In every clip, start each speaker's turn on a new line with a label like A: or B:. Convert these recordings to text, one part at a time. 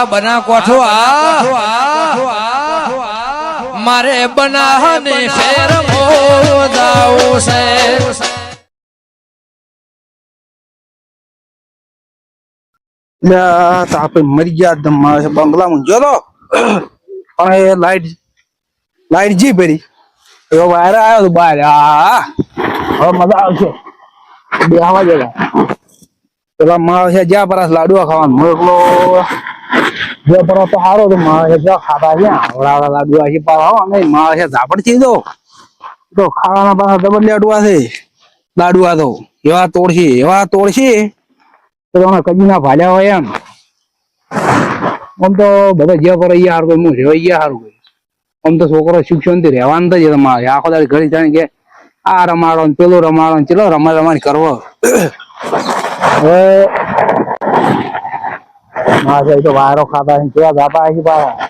A: આ? બના કોઠો આ? મારે બનાને ફેર મોદાઓ છે.
B: આપણે મરી ગયા એકદમ બંગલામાં ગયો તો. પણ એ લાઈટ લાઈટ જી પડી એવો વાયર આવ્યો તો બહાર હવે મજા આવશે. બે જગા પેલા માણસ છે જ્યાં પર લાડુઆ ખાવાનું. હું એકલો જે પર તો સારો તો માણસ જો ખાતા છે આવડા લાડુઆ છે પાછા હો, નહીં માણસ છે ઝાપડથી દો. તો ખાવાના પાછા ડબલ લાડુઆ છે. લાડુઆ તો એવા તોડશે એવા તોડશે તો તમે કદી ભાલ્યા હોય એમ. આમ તો બધા જે પર અહીંયા હારું કોઈ હું રેવાઈ ગયા હારું કોઈ આમ તો છોકરો શિક્ષણથી રહેવાનું જ તમારે. આખો દાડી ઘડી જાણે કે આ રમાડો ને પેલું રમાડો ને ચેલો રમા રમાડ કરવો. હવે મારા તો વાયરો ખાતા છે. કેવા ગાતા છે પાછા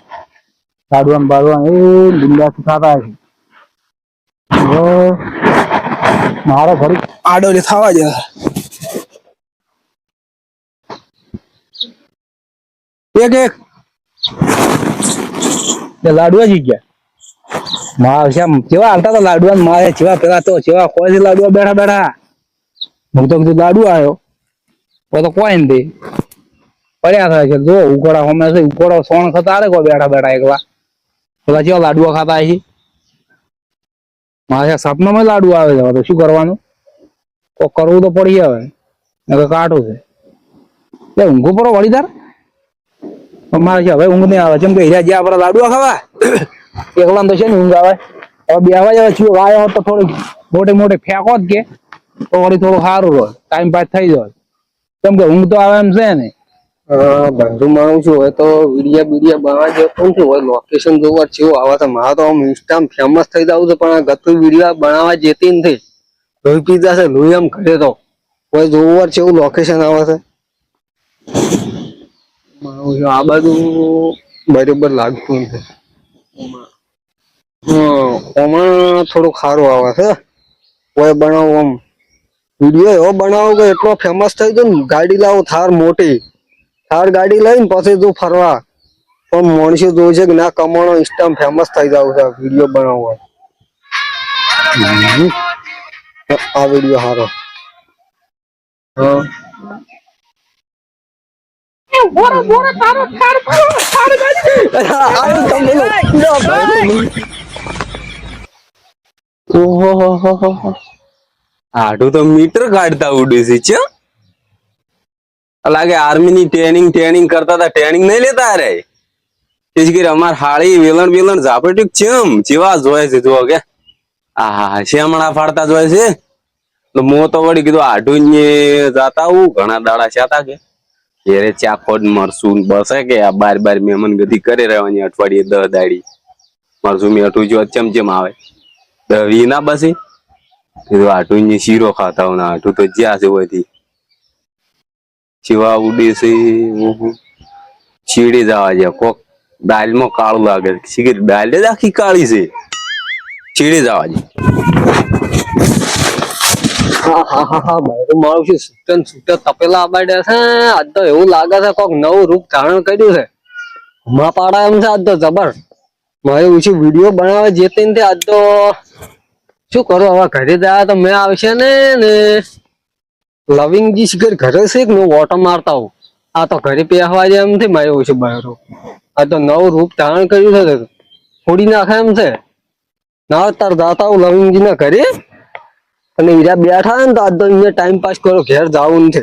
B: સાડુઆન બાડુઆન એ બિંદાસ ખાતા છે. મારે ઘડી આડો થવા જાય એક એક. લાડવા જી ગયા. મારે આમ કેવા હાલતા હતા લાડવા ને મારે? જેવા પેલા તો જેવા કોઈ લાડવા બેઠા બેઠા. હું તો લાડુ આવ્યો તો તો કોઈ નથી પડ્યા થાય છે. જો ઉકોડા હોમે છે ઉકોડો સોણ ખાતા રે કોઈ બેઠા બેઠા એકલા? પેલા જેવા લાડવા ખાતા છે મારે સપનામાં લાડુ આવે છે તો શું કરવાનું? તો કરવું તો પડી હવે. નકર કાઢું છે. એ ઊંઘું પડો વળી તાર. મારે છે, હવે ઊંઘ નહીં આવે. જેમ કે હીરા જ્યાં આપણે લાડુઆ ખાવા એકલા તો છે ને ઊંઘ આવે. હવે બે આવા જવા છું, વાયો હોત તો થોડું મોટે મોટે ફેંકો જ કે. તો વળી થોડું સારું રહે ટાઈમ પાસ થઈ જાય. કેમ કે ઊંઘ તો આવે એમ છે ને.
C: બંધુ માણું છું હોય તો વિડિયા બીડિયા બનાવવા જેવું કોણ છે હોય લોકેશન જોવા જેવું આવે છે. મારા તો આમ ઇન્સ્ટામ ફેમસ થઈ જવું છે, પણ આ ગતું વિડિયા બનાવવા જેતી નથી. લોહી પીધા છે લોહી આમ ઘરે તો. કોઈ જોવા જેવું લોકેશન આવે છે. આ બાજુ બરોબર લાગતું નથી. ઓમાં થોડું ખારું આવે છે. કોઈ બનાવો આમ. વીડિયો એવો બનાવો કે એટલો ફેમસ થઈ ગયો ને, ગાડી લાવો, થાર મોટી. થાર ગાડી લઈને પછી તું ફરવા. પણ માણસો જોવે છે કે ના કમાણો ઇન્સ્ટામ ફેમસ થઈ જાવ છે વીડિયો બનાવવા. આ વીડિયો સારો હા
D: ઓહો આડું તો મીટર કાઢતા ઉડે છે લાગે આર્મીની ટ્રેનિંગ ટ્રેનિંગ કરતા હતા ટ્રેનિંગ નહીં લેતા અરે. તે કરી અમાર હાળી વેલણ વેલણ ઝાપટી ચમ? જેવા જોયે છે, જુઓ કે. આહા શ્યામણા ફાડતા જોયે છે? તો મો તો વળી કીધું, આઢું જાતા હું ઘણા દાડા છાતા કે. ઘેરે ચાખોડ મરસું બસે કે આ બાર બાર મહેમાન ગતિ કરી રહેવાની અઠવાડિયે દહ દાડી. મરસું મીઠું જો ચમચમ આવે. દહ વી ના બસી. કીધું, આઢું શીરો ખાતા હું આઢું તો જ્યાં છે વધી ચીવા ઉડી છે ચીડી જવા છે કોક દાલમાં કાળું લાગે. છે શીખર દાલ જ આખી કાળી છે. ચીડી જવા છે
C: મારું છે સૂટન સૂટર તપેલા આબાડ્યા છે. આજ તો એવું લાગે છે કોક નવું રૂપ ધારણ કર્યું છે. હમણાં પાડા એમ છે આજ તો જબર. મારે ઓછી વીડિયો બનાવે જે તે આજ તો શું કરો? હવે ઘરે જાય તો મેં આવશે ને ને લવિંગજી શિખર ઘરે છે કે હું ઓટો મારતા હોઉં આ તો ઘરે પહેવા જાય એમ થી મારે છે બહાર. આ તો નવું રૂપ ધારણ કર્યું છે ફોડી નાખે એમ છે. ના, તાર હું લવિંગજી ના ઘરે? અને હીરા બેઠા ને, તો આજ તો અહીંયા ટાઈમ પાસ કરો, ઘેર જવું છે.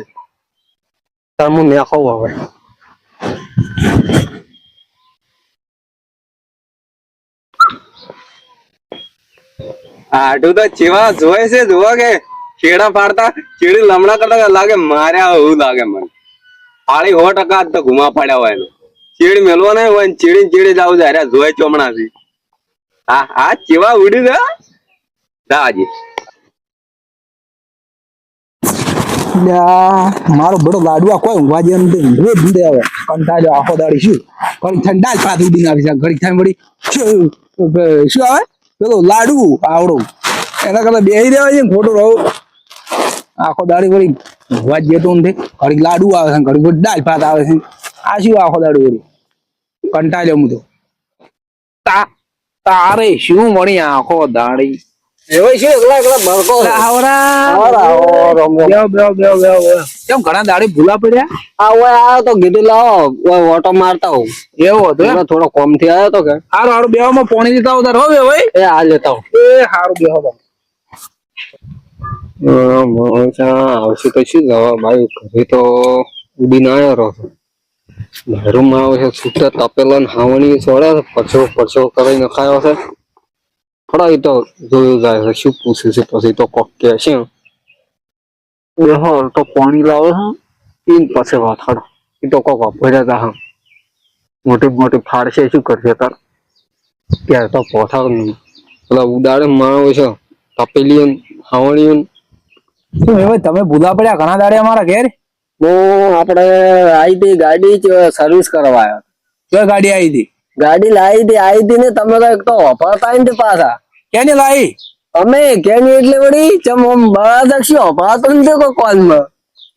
C: તાર હું નાખો હવે.
D: આટું તો ચેવા જોય છે, જોવા કે? છેડા પાડતા ચીડી લમણા કરતા લાગે માર્યા એવું લાગે મને. હાળી સો ટકા તો ઘુમા પડ્યા હોય ચીડ મેલવો નહીં હોય ચીડી ચીડી જાવ જાય. જોય ચોમણા થી હા હા, ચેવા ઉડી ગયા? દાજી
B: મારો બડો લાડવા કોઈ ઊંઘવા જેમ નથી. રોજ ભૂંડે આવે. કંટાળ્યો આખો દાડી શું? ઘડી ઠંડા જ પાથ ઉડીને આવી જાય. ઘડી થાય વળી શું? આવે? પેલો લાડુ, આવડો. એના કરતા બેહી રહેવાય છે ખોટું રહું. આખો દાડી વળી ઊંઘવા જ જતો નથી. ઘડી લાડુ આવે છે ઘડી વળી દાળ ભાત આવે છે આ શું આખો દાડી વળી? કંટાળ્યો હું તો. તારે શું મળી આખો દાડી?
C: થોડો કોમથી આવ્યો તો કે.
B: હારું હારું બેવામાં પોણી દીધા ઉધાર હો ભાઈ.
C: એ આ લેતા
B: એ હારું.
C: આવશે તો શું ભાઈ ઘરે તો ઉડીને આવ્યો રહો ઘરમાં આવે છે, છૂટા તપેલા ને હાવણી છોડે છે પરસો પરસો કરીને ખાયો છે. થોડા એ તો જોયું જાય છે, શું પૂછે છે, પછી તો કોક કે છે. બેહો તો પાણી લાવે છે, પીન પછી વાત હાડો એ તો કોક વાપર્યા હતા, હા. મોટી મોટી ફાડશે શું કરશે તાર? ત્યારે તો પોથા પેલા ઉદાડે માણો છે તપેલી હાવણી
B: શું એ ભાઈ તમે ભૂલા પડ્યા ઘણા દાડે અમારા ઘેર?
C: હું આપણે આવી હતી ગાડી સર્વિસ કરવા આવ્યો.
B: કઈ ગાડી આવી હતી?
C: ગાડી લાવી હતી આવી હતી ને તમે તો એક તો વપરાતા ને પાછા.
B: કેની લાવી?
C: અમે કેની એટલે વળી? ચમ આમ બળા દક્ષી વપરાતો ને કોઈ કોલમાં.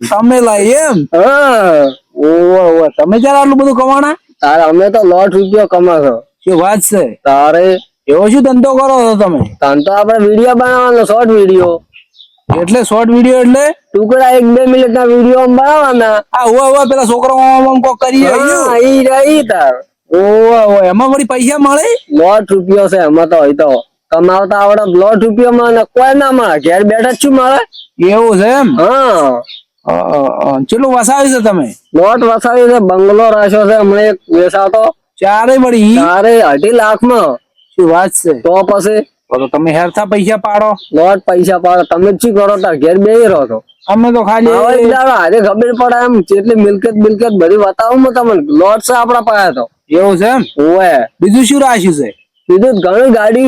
B: તમે લાવી એમ?
C: હા.
B: ઓવે ઓવે તમે જરા આટલું બધું કમાણા?
C: તારે અમે તો લોટ રૂપિયો કમાશો.
B: શું વાત છે?
C: તારે
B: એવો શું ધંધો કરો છો તમે?
C: ધંધો તો આપણે વીડિયો બનાવવાનો શોર્ટ વીડિયો
B: એટલે શોર્ટ વીડિયો એટલે?
C: ટુકડા એક બે મિનિટ ના વીડિયો બનાવવાના.
B: આ ઓવે ઓવે પેલા છોકરો આમ આમ કોક કરી
C: ઈ રહી તાર.
B: ઓવે ઓવે એમાં વળી પૈસા મળે?
C: લોટ રૂપિયો છે એમાં તો હોય તો. કમાવતા આવડે લોટ રૂપિયો કોઈ ના મળે. ઘેર બેઠા શું મળે?
B: એવું છે એમ?
C: હા.
B: ચેટલું વસાવ્યું છે તમે?
C: લોટ વસાવી છે બંગલો રાખ્યો છે હમણાં એક વેસાતો
B: ચારે વળી
C: તારે અઢી લાખમાં
B: શું વાત છે?
C: તો પછી?
B: તો તમે હેરથા પૈસા પાડો.
C: લોટ પૈસા પાડો. તમે શું કરો? તાર ઘેર બે રહો તો
B: અમે તો ખાલી
C: હારે ખબર પડે એમ જેટલી મિલકત મિલકત બધી બતાવું હું તમને લોટ છે આપડા પાસે તો.
B: એવું છે એમ?
C: ઓવે
B: બીજું શું રાખ્યું છે?
C: બીજું ઘણી ગાડી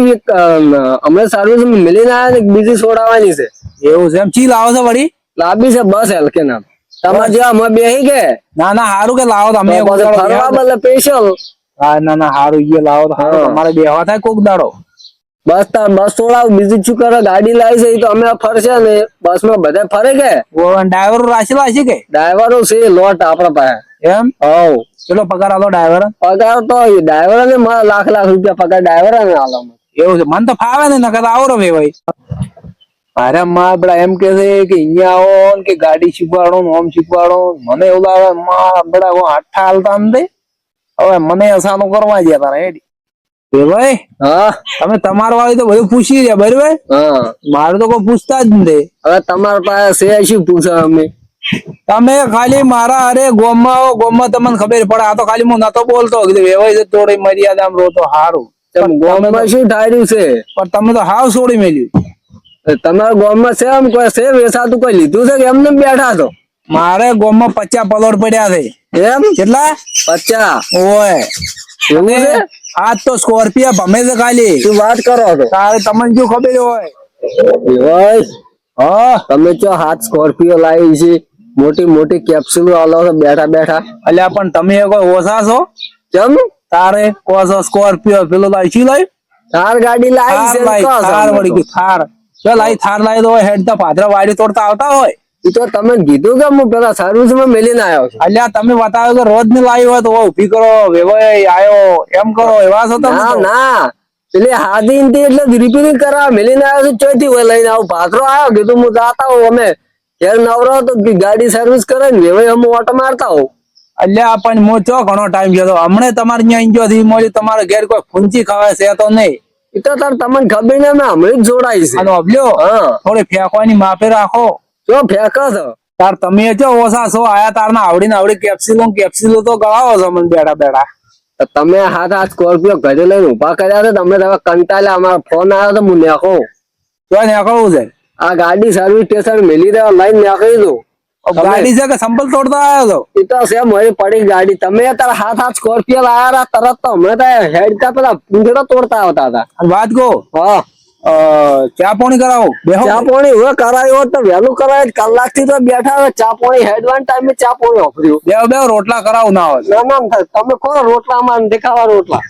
C: હમણાં સર્વિસ મિલીને આવ્યા ને બીજી છોડાવવાની છે.
B: એવું છે એમ? ચી લાવો છો વળી?
C: લાંબી છે બસ હલકે નામ. તમારે જેવા અમે બેહી કે?
B: ના ના સારું કે લાવો તમે
C: ફરવા બદલે સ્પેશિયલ
B: હા ના ના હારું ઈયે લાવો તો હારું. તમારે બેહવા થાય કોક દાડો?
C: બસ તાર બસ છોડાવ બીજું શું કરે? ગાડી લાવી છે તો અમે ફરશે ને. બસમાં બધા ફરે કે?
B: ડ્રાઈવર રાખેલા છે કે?
C: ડ્રાઈવરો છે લોટ આપણા પાસે.
B: એમ?
C: હવ.
B: કેટલો પગાર આલો ડ્રાઈવર?
C: પગાર તો ડ્રાઈવર ને લાખ લાખ રૂપિયા પગાર ડ્રાઈવર ને આલો
B: એવું છે? મને તો ફાવે ને નકર આવો રે ભાઈ. મારે માં બડા એમ કે છે કે અહીંયા આવો ને કે ગાડી શીખવાડો ને ઓમ શીખવાડો મને એવું લાગે માં હું હાથા હાલતા નથી. હવે મને અસાનું કરવા ગયા તારા એડી ભાઈ
C: હા.
B: તમે તમારા વાળી તો બધું પૂછી રહ્યા બરાબર?
C: હા.
B: મારે તો કોઈ પૂછતા જ નથી.
C: હવે તમારા પાસે છે શું પૂછો અમે?
B: તમે ખાલી મારા અરે ગોમમાં આવો ગોમમાં તમને ખબર પડે. આ તો ખાલી હું નતો બોલતો કીધું વેવાય છે થોડી મર્યાદા રહો તો સારું
C: ગોમમાં ગામમાં શું ઠાર્યું છે?
B: પણ તમે તો હાવ છોડી મેલ્યું
C: તમારા ગામમાં છે આમ કોઈ છે વેસાતું કોઈ? લીધું છે કે એમને બેઠા છો?
B: મારે ગોમમાં પચાસ પલોડ પડ્યા છે.
C: એમ?
B: કેટલા?
C: પચાસ
B: ઓય.
C: એવું છે?
B: આજ તો સ્કોર્પિયો ભમે છે ખાલી.
C: શું વાત કરો છો?
B: તારે તમને શું ખબર હોય? હા.
C: તમે જો હાથ સ્કોર્પિયો લાવી છે. મોટી મોટી કેપ્સ્યુલ આલો છો બેઠા બેઠા.
B: અલ્યા પણ તમે એ કોઈ ઓછા છો?
C: કેમ?
B: તારે કોસો સ્કોર્પિયો? પેલો લાવી શું લાવી
C: થાર ગાડી લાવી છે
B: લાવી થાર વળી થાર. ચાલ આઈ થાર લાવી દો હેડ તો પાદરા વાડી તોડતા આવતા હોય.
C: તો તમે કીધું કે હું પેલા સર્વિસમાં મેલીને આવ્યો છું.
B: અલ્યા તમે બતાવ્યો કે રોજ ને લાવી હોય તો ઊભી કરો વેવાય આવ્યો એમ કરો એવા છો તમે
C: ના એટલે હાથી એટલે રિપેરિંગ કરાવવા મેલીને આવ્યો છું ચોથી હોય લઈને આવું. ભાખરો આવ્યો કીધું હું જાતા હોઉં અમે. ઘેર નવરો તો ગાડી સર્વિસ કરે ને વેવાય અમે ઓટો મારતા હોઉં.
B: અલ્યા પણ મો ચો ઘણો ટાઈમ ગયો હમણે તમારે ત્યાં ઇન્જો થી મળી તમારે ઘેર કોઈ ફૂંચી ખવાય છે તો નહીં.
C: એ તો તાર તમને ખબર ને હમણાં જ જોડાઈ છે હા.
B: થોડી ફેંકવાની માપે રાખો.
C: જો ફેંકો છો.
B: તાર તમે જો ઓછા છો આયા તાર ના આવડી ને આવડી કેપ્સ્યુલો કેપ્સ્યુલો તો ગળાવો છો મને બેડા
C: બેડા તમે હાથ હાથ સ્કોર્પિયો ઘરે લઈને ઊભા કર્યા છે તમે તમે કંટાળ્યા અમારો ફોન આવ્યો તો હું નેખો
B: તો નીકળવું છે.
C: આ ગાડી સર્વિસ સ્ટેશન મેલી દેવા લઈને નાખી દઉં.
B: ગાડી છે કે સંપલ તોડતા આવ્યો તો
C: એ તો છે મારી પડી ગાડી. તમે તારા હાથ હાથ સ્કોર્પિયો લાયા હતા તરત તો હમણાં તો હેડ તા પેલા પૂંછડો તોડતા આવતા હતા.
B: વાત કહો.
C: હા.
B: ચા પાણી કરાવો?
C: ચા પાણી હવે કરાયો તો વહેલું કરાય. કલાકથી તો બેઠા હોય. ચા પાણી હેડવાન ટાઈમે ચા પાણી ઓફર્યું
B: બે બે રોટલા કરાવ ના હોય.
C: ના ના. તમે કોણ રોટલા માં દેખાવા રોટલા.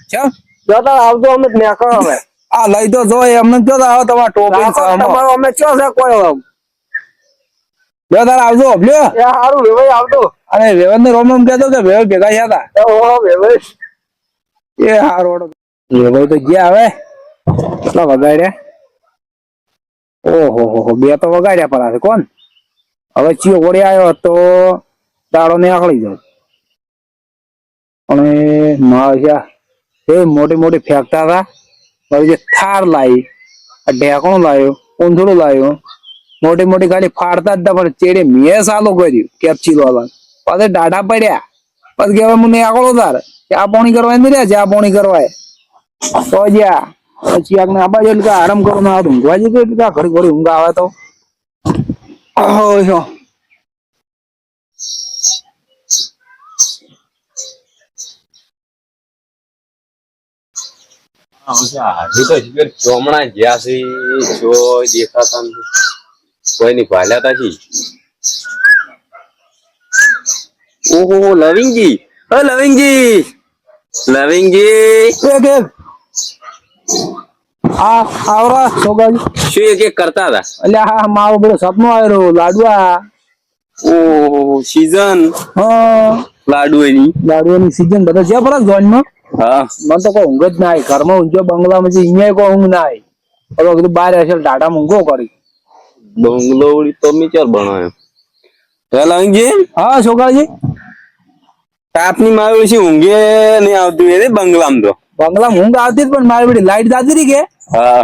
C: જો તાર આવજો અમે મેકો હવે
B: આ લઈ તો જો એમને જો તો આવો તમારા ટોપી
C: તમારો અમે ચો છે કોઈ હવે
B: બે તાર આવજો લ્યો.
C: એ હારું વેવાઈ આવજો.
B: અને વેવન ને રોમ રોમ કહેતો કે વેવ ભેગા થયા હતા
C: ઓહો વેવાઈ.
B: એ હારો વેવાઈ તો ગયા હવે. કેટલા વગાડ્યા. ઓહો, હો હો, બે તો વગાડ્યા પડા છે, કોણ? હવે ચિયો વળી આવ્યો તો દાડો ને આખડી જાય અને માજા એ મોટી મોટી ફેંકતા હતા હવે જે થાર લાવી આ ઢેકણું લાવ્યો ઊંધળું લાવ્યો મોટી મોટી ગાડી ફાડતા જ પણ ચેડે મેં સાલો કર્યું કેપ્ચી વાળા પાછા ડાઢા પડ્યા. પછી કે હવે મને આગળ તાર? ચા પાણી કરવા રહ્યા? ચા પાણી કરવા તો જ્યાં પછી આગને આ બાજુ એટલે આરામ કરો ના ઊંઘવા જઈએ એટલે કે ઘડી ઘડી ઊંઘ આવે તો. ઓહો.
D: ચોમણા જ્યાં છે જો દેખાતા નથી. કોઈની ભાલ્યા છી? ઓહો લવિંગજી. લવિંગજી. લવિંગજી.
B: આ આવરા. સોગાજી.
D: શું એક એક કરતા હતા?
B: એટલે હા મારો બધો સપનો આવ્યો લાડવા.
D: ઓહો સીઝન
B: હા.
D: લાડવાની
B: લાડવાની સીઝન બધા છે જોઈનમાં?
D: હા.
B: મને તો કોઈ ઊંઘ જ ના આવી. ઘરમાં ઊંઘ્યો બંગલામાં છે અહીંયા કોઈ ઊંઘ ના આવી. હવે કીધું બહાર હશે ટાટા ઊંઘો કરી.
D: બંગલો વળી તો મેં ચાર બનાવ્યો હે લવિંગજી
B: હા છોકરાજી
D: તાપની મારી છે ઊંઘે નહીં આવતું એ બંગલામાં તો?
B: બંગલામાં ઊંઘ આવતી પણ મારી બધી લાઈટ જાતી રહી કે?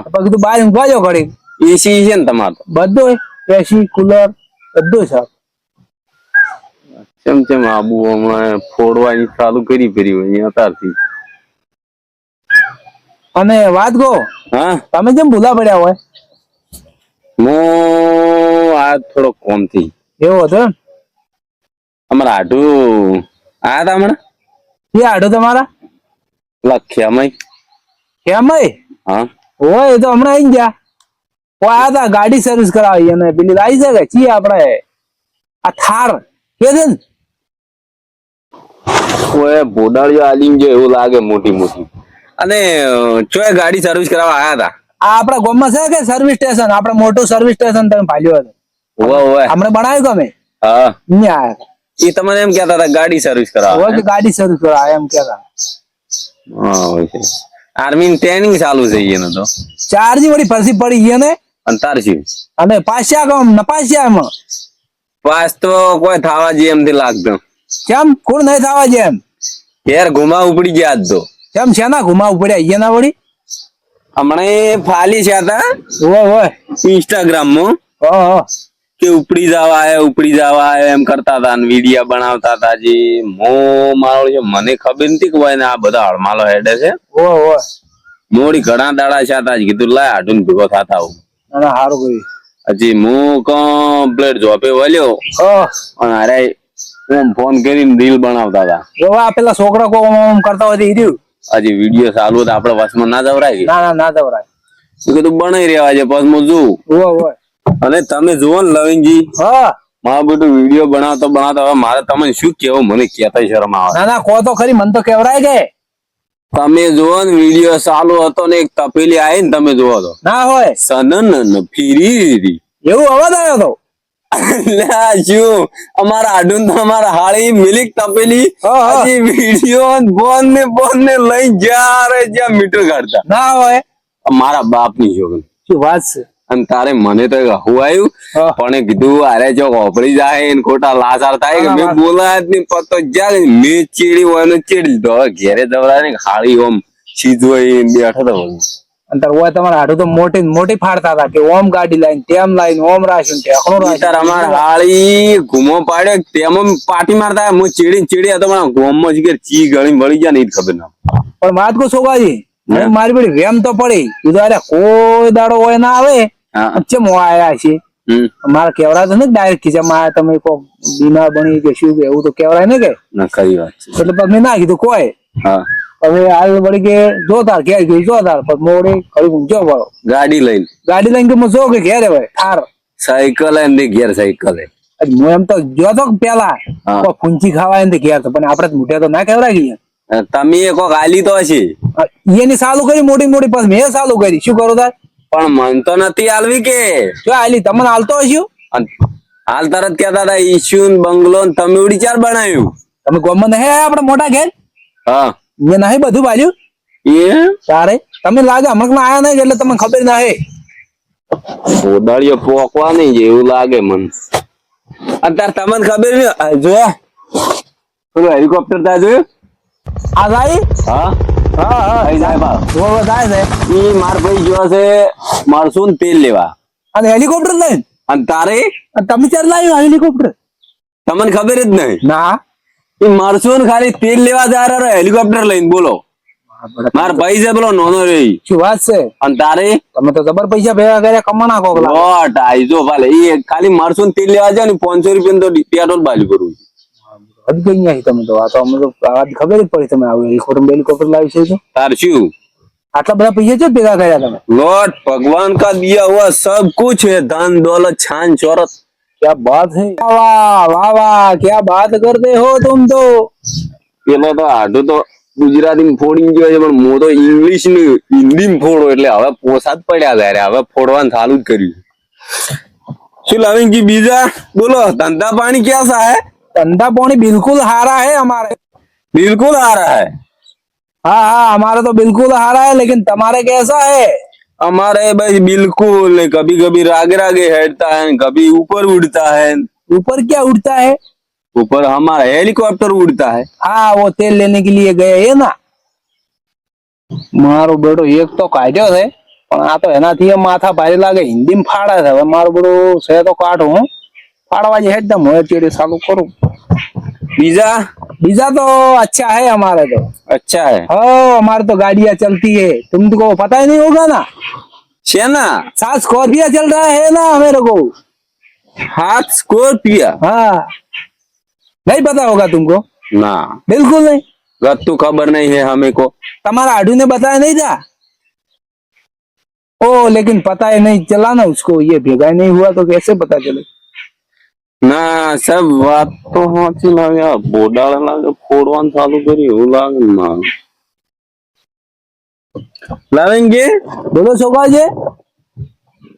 B: પછી કીધું બહાર ઊંઘવા જો ઘડી
D: એસી છે ને તમારે
B: બધું એસી કુલર બધું છે.
D: ચમ ચમ આબુ હમણાં ફોડવાની ચાલુ કરી ફેરી હોય અત્યારથી.
B: અને વાત કહો
D: હા?
B: તમે કેમ ભૂલા પડ્યા હોય?
D: હું આ થોડો કોમથી
B: એવો હતો
D: અમારા આટું આયા હતા હમણાં?
B: એ આડો તમારા?
D: હા.
B: તો હમણાં આવી ગયા. તા ગાડી સર્વિસ કરાવી અને પેલી લાવી છે કે? આપણે. આ થાર. કે છે
D: કોઈ બોડાળીઓ આલીમ જો એવું લાગે મોટી મોટી. અને ચોય ગાડી સર્વિસ કરાવવા આયા હતા
B: આ આપણા ગામમાં છે કે સર્વિસ સ્ટેશન આપણે મોટું સર્વિસ સ્ટેશન તમે ભાલ્યું હતું
D: ઓવે ઓવે
B: હમણાં બનાવ્યું અમે?
D: હા.
B: ન્યા
D: એ તમને એમ કહેતા હતા ગાડી સર્વિસ કરાવવા.
B: કે ગાડી સર્વિસ કરાવો એમ કેતા
D: હા હોય છે. આર્મી ટ્રેનિંગ ચાલુ છે એનો તો.
B: ચારજી વળી ફરસી પડી ગયા ને
D: અને તાર શું
B: અને પાછા ગામ નપાસ્યા એમાં?
D: પાસ તો કોઈ થાવા જે એમથી લાગતો.
B: કેમ? કોણ નહીં થાવા જેમ એમ?
D: ઘેર ઘુમા ઉપડી ગયા આજ તો.
B: કેમ છે ના ઘુમા ઉપડ્યા અહીંયા ના વળી?
D: હમણાં ફાલી છે હતા
B: હોય હોય
D: ઇન્સ્ટાગ્રામમાં.
B: હો.
D: કે ઉપડી જવા આયો ઉપડી જવા એમ કરતા હતા વિડીયા બનાવતા હતા જે મો મારો છે મને ખબર નથી કે ભાઈ આ બધા હળમાલો હેડે છે.
B: ઓ ઓ
D: મોડી ઘણા દાડા છે હતા કીધું લાય આટું ભેગો થતા હું
B: ના સારું કર્યું.
D: હજી હું કમ્પ્લેટ જોપે વળ્યો. અને અરે હું ફોન કરીને રીલ બનાવતા હતા.
B: એવા આ પેલા છોકરા કો આમ કરતા હોય તો
D: હજી વીડિયો ચાલુ હતો આપડે વસમાં ના જવરાય
B: ના ના ના
D: જવરાય. કીધું બનાવી રહ્યા છે પછી હું જોઉં. અને તમે જુઓ ને લવિંગજી
B: હા.
D: મારા બધું વીડિયો બનાવતો બનાવતો હવે મારે તમને શું કેવું મને કેતા શરમ આવે.
B: ના ના કો તો ખરી મને તો કેવરાય કે.
D: તમે જુઓ ને વીડિયો ચાલુ હતો ને એક તપેલી આવી ને તમે જુઓ તો.
B: ના હોય.
D: સનન ફીરી
B: એવું અવાજ આવ્યો
D: શું અમારા આડું તો અમારા હાળી મિલિક તપેલી. હજી વીડિયો બોન ને બોન ને લઈ જ્યારે જ્યાં મીટર કાઢતા.
B: ના હોય.
D: મારા બાપની જોગન.
B: શું વાત છે?
D: અને તારે મને તો હું. આવ્યું પણ કીધું અરે જો ઓપરી જાય ને ખોટા લાચાર થાય કે મેં બોલાયા જ નહીં પતો જાય મેં ચીડી હોય ને ચીડી લીધો. હવે ઘેરે જવરાય ને હાળી ઓમ સીધવાઈ બેઠો તો
B: અને તાર હોય તમારે હાડું તો મોટી મોટી ફાડતા હતા કે ઓમ ગાડી લાઈન તેમ લાઈન ઓમ રાખ્યું ને રાખ્યું
D: તાર અમાર હાળી ઘૂમો પાડ્યો તેમ પાટી મારતા હું ચીડી ચીડી હતો પણ ગોમમાં જ કે ચી ગળી વળી ગયા નહીં ખબર ના
B: પણ વાત કો સોગાજી
D: હા.
B: મારી પડી વેમ તો પડી. કીધું અરે કોઈ દાડો હોય ના આવે. ચેમ આયા છે. મારા મારે તો ને ડાયરેક્ટ ખીચામાં તમે કોક બીમાર બની કે શું કે એવું તો કેવડાય ને કે.
D: ના ખરી વાત છે.
B: એટલે મેં ના કીધું કોઈ. હવે હાલ વળી કે જો તાર ઘેર ગઈ જો તાર પણ મોડે ખરી ઊંઘ્યો વાળો.
D: ગાડી લઈને.
B: ગાડી લઈને કે જો કે ઘેર હોય થાર.
D: સાયકલ એમ ઘેર સાયકલ હે
B: એમ તો જો તો પેલા. ફૂંચી ખાવા ને તે ઘેર તો પણ આપડે તો તો ના કેવડાય ગયા
D: તમે કોક આલી તો હશે.
B: એની સાલું કરી મોટી મોટી પછી મેં સાલું કરી. શું કરો તાર?
D: પણ મન તો નથી આલવી કે.
B: જો આલી તમને હાલતો હશો
D: હાલ તરત કહેતા હતા ઈશ્યુ બંગલો તમે ઉડી ચાર બનાવ્યું.
B: તમે ગોમન હે આપણે મોટા ઘેર?
D: હા.
B: મેં નહીં બધું બાલ્યું
D: એ?
B: તારે? તમે લાગે હમણાં આયા નહીં એટલે તમને ખબર નહીં
D: ઓદાળીઓ પોકવા નહીં જેવું એવું લાગે મને. અત્યારે તમને ખબર નહીં જોયા? જો પેલું હેલિકોપ્ટર તા જોયું?
B: આ જાય
D: હા.
B: હા હા
D: અહીં જાય બા.
B: જોર થાય છે.
D: ઈ માર ભાઈ જો છે મારસું તેલ લેવા.
B: અને હેલિકોપ્ટર લઈને
D: અને તારે?
B: તમે ચાર લાવ્યો હેલિકોપ્ટર?
D: તમને ખબર જ નહીં.
B: ના.
D: ઈ મારસું ખાલી તેલ લેવા જા રહ્યો હેલિકોપ્ટર લઈને બોલો. માર ભાઈ છે બોલો નોનો રે
B: શું વાત છે?
D: અને તારે?
B: તમે તો જબર પૈસા ભેગા કર્યા કમાણા કોકલા.
D: લોટ આઈજો ભલે ઈ ખાલી મારસું તેલ લેવા જાય ને પાંચસો રૂપિયા તો પેટ્રોલ બાજુ કરું
B: હદ ગઈ નહીં તમે તો આ તો અમે તો આ ખબર જ પડી તમે આવું હેલિકોપ્ટર હેલિકોપ્ટર લાવી છે તો
D: તાર શું
B: આટલા બધા પૈસા છે ભેગા કર્યા તમે
D: लॉर्ड भगवान का दिया हुआ सब कुछ है धन दौलत छान शौहरत
B: क्या बात है वाह वाह वाह क्या बात करते हो तुम तो
D: પેલો તો આઢું તો ગુજરાતી ફોડી ગયો છે પણ હું તો ઇંગ્લિશ ની હિન્દી ફોડો એટલે હવે પોસાદ પડ્યા ત્યારે હવે ફોડવાનું ચાલુ જ કર્યું શું લાવીજી બીજા બોલો ધંધા પાણી ક્યાં સા હે
B: धंधा पानी बिल्कुल हारा है हमारे
D: બિલકુલ આ રહા હે
B: हाँ हाँ हमारा तो बिल्कुल हारा है लेकिन तुम्हारे कैसा है
D: हमारे भाई बिल्कुल नहीं कभी कभी रागे रागे हेडता है कभी ऊपर उड़ता है
B: ऊपर क्या उड़ता है
D: ऊपर हमारा हेलीकॉप्टर उड़ता है
B: हाँ वो तेल लेने के लिए गए है ना મારો બેટો એક તો કાઢ્યો છે પણ આ તો એનાથી એમ માથા ભારે લાગે હિન્દીમાં ફાડે છે હવે મારો બેટો છે તો કાઢું હું ફાડવા જે હેડ મોએ ચેડી ચાલુ કરું
D: बीजा
B: બીજા તો अच्छा है हमारे तो
D: अच्छा है
B: हो हमारे तो गाड़ियां चलती है तुमको पता ही नहीं होगा ना
D: शेना
B: सात स्कॉर्पिया चल रहा है ना मेरे को
D: हाथ स्कॉर्पिया
B: हाँ नहीं पता होगा तुमको
D: ना
B: बिल्कुल नहीं
D: गत्तू खबर नहीं है हमें को
B: तुम्हारा आडू ने बताया नहीं था ओ लेकिन पता है नहीं चला ना उसको ये भेगा नहीं हुआ तो कैसे पता चले
D: ના સાહેબ વાત તો સાચી લાગે આ બોડાળે લાગે ફોડવાનું ચાલુ કર્યું એવું લાગે ને મારું લાવેંગે
B: બોલો છોકરા છે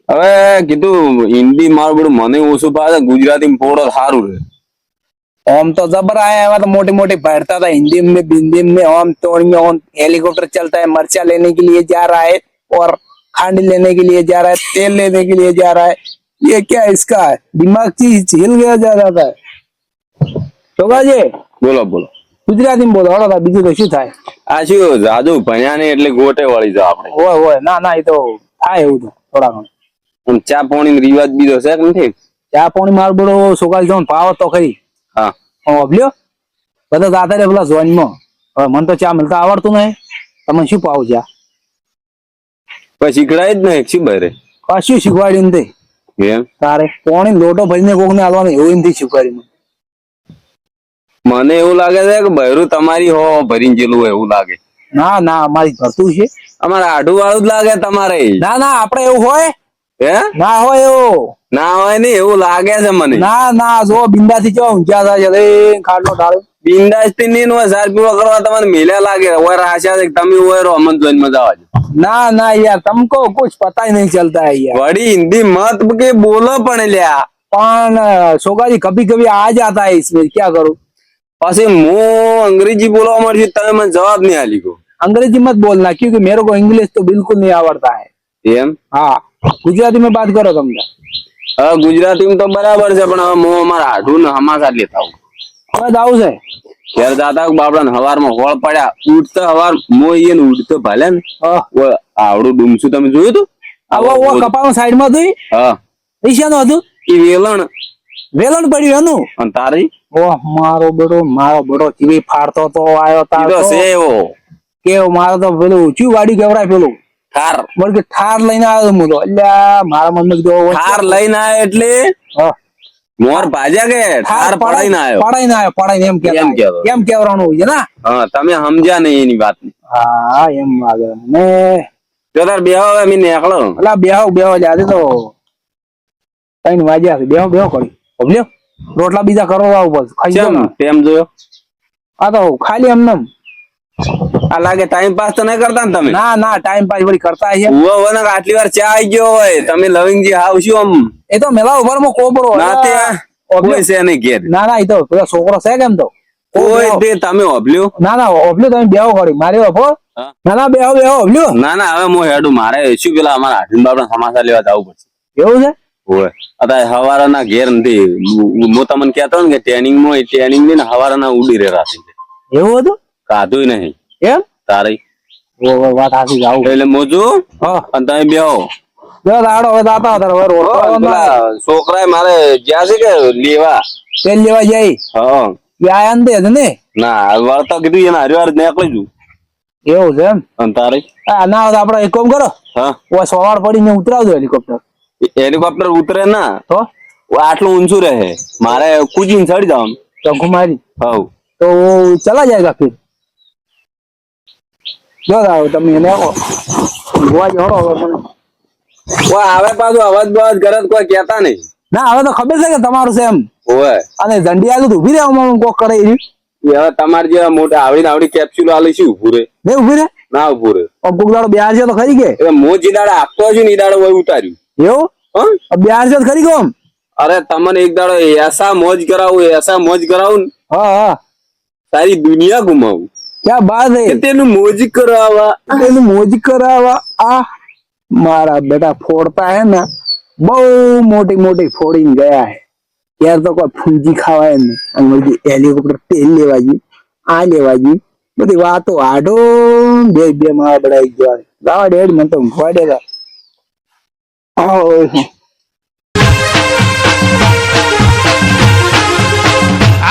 D: હવે કીધું હિન્દી મારું બધું મને ઓછું ભાવે ગુજરાતી ફોડો સારું છે
B: हम तो जबर आया है तो मोटी मोटी भरता था हिंदी में हिंदी में हम तो हम हेलीकॉप्टर चलता है मर्चा लेने के लिए जा रहा है और खांड लेने के लिए जा रहा है तेल लेने के लिए जा रहा है ये क्या इसका है दिमाग चीज हिल गया जा रहा था છોકરા છે
D: બોલો બોલો
B: ગુજરાતીમાં બોલો હળો બીજું તો શું થાય
D: આ શું જાદુ ભણ્યા ને એટલે ગોટે વળી જાવ આપણે
B: હોય હોય ના ના એ તો થાય એવું તો થોડા ઘણું
D: આમ ચા પાણી રિવાજ બીજો છે કે નથી
B: ચા પાણી મારું બોલો છોકરા જવાનું ભાવ તો ખરી
D: હા
B: હું અભલ્યો બધા જાતા રે પેલા જોઈનમાં હવે મને તો ચા મળતા આવડતું નહીં તમે શું પાવ ચા
D: પછી શીખડાય જ ને શું બરે
B: કશું શીખવાડ્યું નથી
D: એમ
B: તારે કોણી લોટો ભરીને કોક ને આલવાનું એવું નથી શીખવાડ્યું
D: મને એવું લાગે છે કે બહેરું તમારી હો ભરીને જેલું એવું લાગે.
B: ના ના અમારી ભરતું છે.
D: અમારે આઢું વાળું જ લાગે તમારે.
B: ના ના આપડે એવું હોય.
D: હે?
B: ના હોય એવું.
D: ના હોય ને એવું લાગે છે મને.
B: ના ના જો બિંદાથી જો ઊંચા થાય છે ખાટલો ઢાળો.
D: બિંદાસથી નહીં હોય સાર પીવા કરવા તમને મેલ્યા લાગે. હોય રાશા છે તમે હોય રો અમન જોઈને મજા આવે
B: ના ના યાર तुमको कुछ पता ही नहीं चलता है यार
D: વળી હિન્દી મત કે બોલો પણ લ્યા
B: पण सोगा जी कभी कभी आ जाता है इसमें क्या करूं
D: પછી હું અંગ્રેજી બોલવા મળશે તમે મને જવાબ નહીં આલી કો
B: अंग्रेजी मत बोलना क्योंकि मेरे को इंग्लिश तो बिल्कुल नहीं आवड़ता है
D: એમ
B: हाँ गुजराती में बात करो तुम
D: હવે ગુજરાતી તો બરાબર છે પણ હવે હું અમારા આઢું ને હમાસા લેતા આવું
B: હવે જાવું છે
D: ત્યારે દાદા બાપડા હવારમાં હોળ પડ્યા. ઉઠતા હવાર મોઈએ ને ઉડતો ભલે ને. આવડું ડુમસું તમે જોયું તું
B: આવો ઓ સાઈડમાં હતું
D: હા.
B: ઈશાનું હતું?
D: એ વેલણ.
B: વેલણ પડ્યું એનું?
D: અને તારી?
B: ઓહ મારો બેટો મારો બડો ચીવી ફાડતો તો આવ્યો તારો.
D: છે એવો.
B: કે મારો તો પેલું ઊંચું વાડી ગવરાય પેલું?
D: ઠાર
B: બોલ કે ઠાર લઈને આવ્યો તો અલ્યા મારા મનમાં
D: ઠાર લઈને આવ્યો એટલે?
B: હા.
D: મોર ભાજ્યા કે ઠાર પડાઈને આવ્યો?
B: પડાઈને આવ્યો પડાઈ એમ
D: એમ
B: કે
D: કહેવાય.
B: એમ કહેવાનું હોય છે ને?
D: હા તમે સમજ્યા નહીં એની વાત
B: હા એમ લાગે ને
D: જો તાર બે હવે મી નેકળો.
B: અલા બેહો બેહો જ આજે તો ત્રણ વાજ્યા છે. બેહો બેહો કરી સમજ્યો? રોટલા બીજા કરો આવું બસ.
D: ખાઈ
B: જાવ
D: તેમ જોયો?
B: આ તો ખાલી એમને એમ.
D: આ લાગે ટાઈમ પાસ તો નહીં કરતા ને તમે?
B: ના ના ટાઈમ પાસ વળી કરતા છે
D: ઉવો ઉવો ને આટલી વાર ચા આવી ગયો હોય તમે લવિંગજી હાવ શું આમ.
B: એ તો મેલા ઉપર મો કોબરો
D: ના
B: તે
D: ઓબલી છે ને ઘેર.
B: ના ના એ તો પેલો છોકરો છે કેમ તો?
D: કોઈ તે તમે ઓબલ્યો
B: ના ના ઓબલ્યો તમે બેહો કરી મારે ઓભો ના ના બેહો બેહો ઓબલ્યો
D: ના ના હવે હું હેડું. મારે શું પેલા અમારા હાથીન બાપના સમાચાર લેવા જવું પડશે.
B: એવું છે?
D: ઓય અત્યારે હવારના ઘેર નથી. હું તમને કહેતો ને કે ટ્રેનિંગમાં ટ્રેનિંગ ને હવારાના ઉડી રે રાતે
B: એવું હતું?
D: ખાધું નહીં.
B: એમ?
D: તારી.
B: વાત આખી જાવ
D: એટલે મોજુ? અને તમે બેહો. છોકરા મારે જ્યાં છે કે લેવા?
B: તે લેવા જાય
D: હા.
B: આયા ને તે ને?
D: ના વળતા કીધું એને હરિવાર નીકળી જુ
B: એવું છે એમ?
D: અને તારે?
B: ના આપડે એક કામ કરો.
D: હા.
B: સવાળ પડીને ઉતરાવજો હેલિકોપ્ટર
D: હેલિકોપ્ટર ઉતરે ના.
B: તો
D: આટલું ઊંચું રહે. મારે કુજીને ચડી જાવ
B: તો મારી
D: હવ.
B: તો ચલા જાયગા ફિર? જો દાડો તમે એને આવો. ગોવા જડો હવે મને
D: કોઈ આવે પાછું અવાજ બવાજ કરે કોઈ કહેતા નહીં.
B: ના હવે તો ખબર છે કે તમારું છે એમ.
D: હોય
B: અને ઝંડી આગળ ઊભી ઊભી રહેવામાં કોક કરે એ
D: હવે તમારે જે મોટા આવડી આવડી કેપ્સ્યુલ આલી શું ઉભું રે?
B: નહીં ઊભી રે
D: ના ઉભું રે.
B: કોક દાડો બિહાર છે તો ખરી કે?
D: એટલે હું જે દાડો આપતો હજુ ને એ દાડો હોય ઉતાર્યું.
B: એવું?
D: હા?
B: બિહાર છે તો ખરી ગયો
D: અરે તમને એક દાડો એસા મોજ કરાવું એસા મોજ કરાવું
B: હા હા.
D: સારી દુનિયા ગુમાવું.
B: ક્યાં બાત
D: કે
B: હે
D: તેનું મોજ કરાવવા.
B: તેનું મોજ કરાવા આ મારા બેટા ફોડતા હે ને બહુ મોટી મોટી ફોડીને ગયા હે. યાર તો કોઈ ફૂંજી ખાવાય ને અને બધી હેલિકોપ્ટર તેલ લેવા ગયું આ લેવા ગયું. બધી વાતો આડો બે બે મારા બડાઈ ગયા ગાવા ડેડ મને તો ઊંઘવા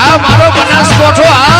A: આ મારો બનાસકોઠો આ